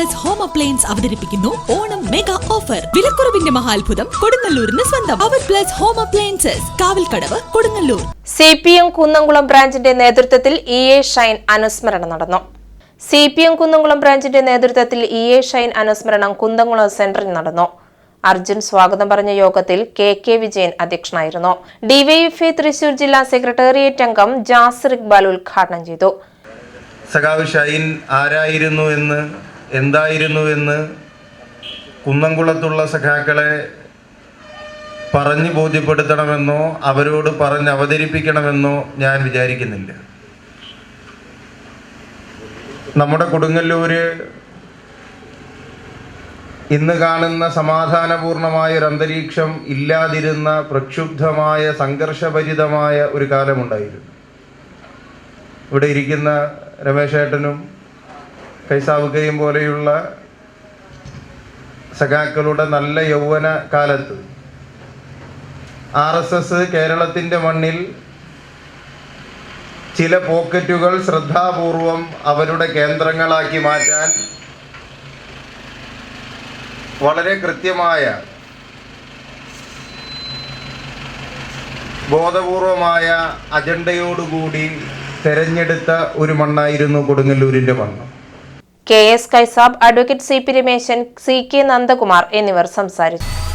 Plus home appliance അവതരിപ്പിക്കുന്നു. Onam mega offer വിലക്കുറവിന്റെ മഹാത്ഭുതം കൊടുങ്ങല്ലൂരിന് സ്വന്തം. അവർ plus home appliances Kavalkadavu Kodungallur. C P M Kunnamkulam ബ്രാഞ്ചിന്റെ നേതൃത്വത്തിൽ ഇ എ ഷൈൻ അനുസ്മരണം നടന്നു. സി പി എം കുന്നംകുളം ബ്രാഞ്ചിന്റെ നേതൃത്വത്തിൽ ഇ എ ഷൈൻ അനുസ്മരണം കുന്നംകുളം സെന്ററിൽ നടന്നു. അർജുൻ സ്വാഗതം പറഞ്ഞ യോഗത്തിൽ കെ കെ വിജയൻ അധ്യക്ഷനായിരുന്നു. ഡിവൈഎഫ്ഐ തൃശൂർ ജില്ലാ സെക്രട്ടേറിയറ്റ് അംഗം ജാസിർ ഇക്ബാൽ ഉദ്ഘാടനം ചെയ്തു. സഖാവ് ഷൈൻ ആരായിരുന്നു എന്ന് എന്തായിരുന്നു എന്ന് കുന്നംകുളത്തുള്ള സഖാക്കളെ പറഞ്ഞ് ബോധ്യപ്പെടുത്തണമെന്നോ അവരോട് പറഞ്ഞ് അവതരിപ്പിക്കണമെന്നോ ഞാൻ വിചാരിക്കുന്നില്ല. നമ്മുടെ കൊടുങ്ങല്ലൂര് ഇന്ന് കാണുന്ന സമാധാനപൂർണമായ ഒരു അന്തരീക്ഷം ഇല്ലാതിരുന്ന പ്രക്ഷുബ്ധമായ സംഘർഷഭരിതമായ ഒരു കാലമുണ്ടായിരുന്നു. ഇവിടെ ഇരിക്കുന്ന രമേശേട്ടനും കൈസാവുകയും പോലെയുള്ള സഖാക്കളുടെ നല്ല യൗവന കാലത്ത് ആർ എസ് എസ് കേരളത്തിന്റെ മണ്ണിൽ ചില പോക്കറ്റുകൾ ശ്രദ്ധാപൂർവം അവരുടെ കേന്ദ്രങ്ങളാക്കി മാറ്റാൻ വളരെ കൃത്യമായ ബോധപൂർവമായ അജണ്ടയോടുകൂടി തെരഞ്ഞെടുത്ത ഒരു മണ്ണായിരുന്നു കൊടുങ്ങല്ലൂരിന്റെ മണ്ണ്. K S Kaisab advocate C P Rameshan C K Nandakumar എന്നിവർ സംസാരിച്ചു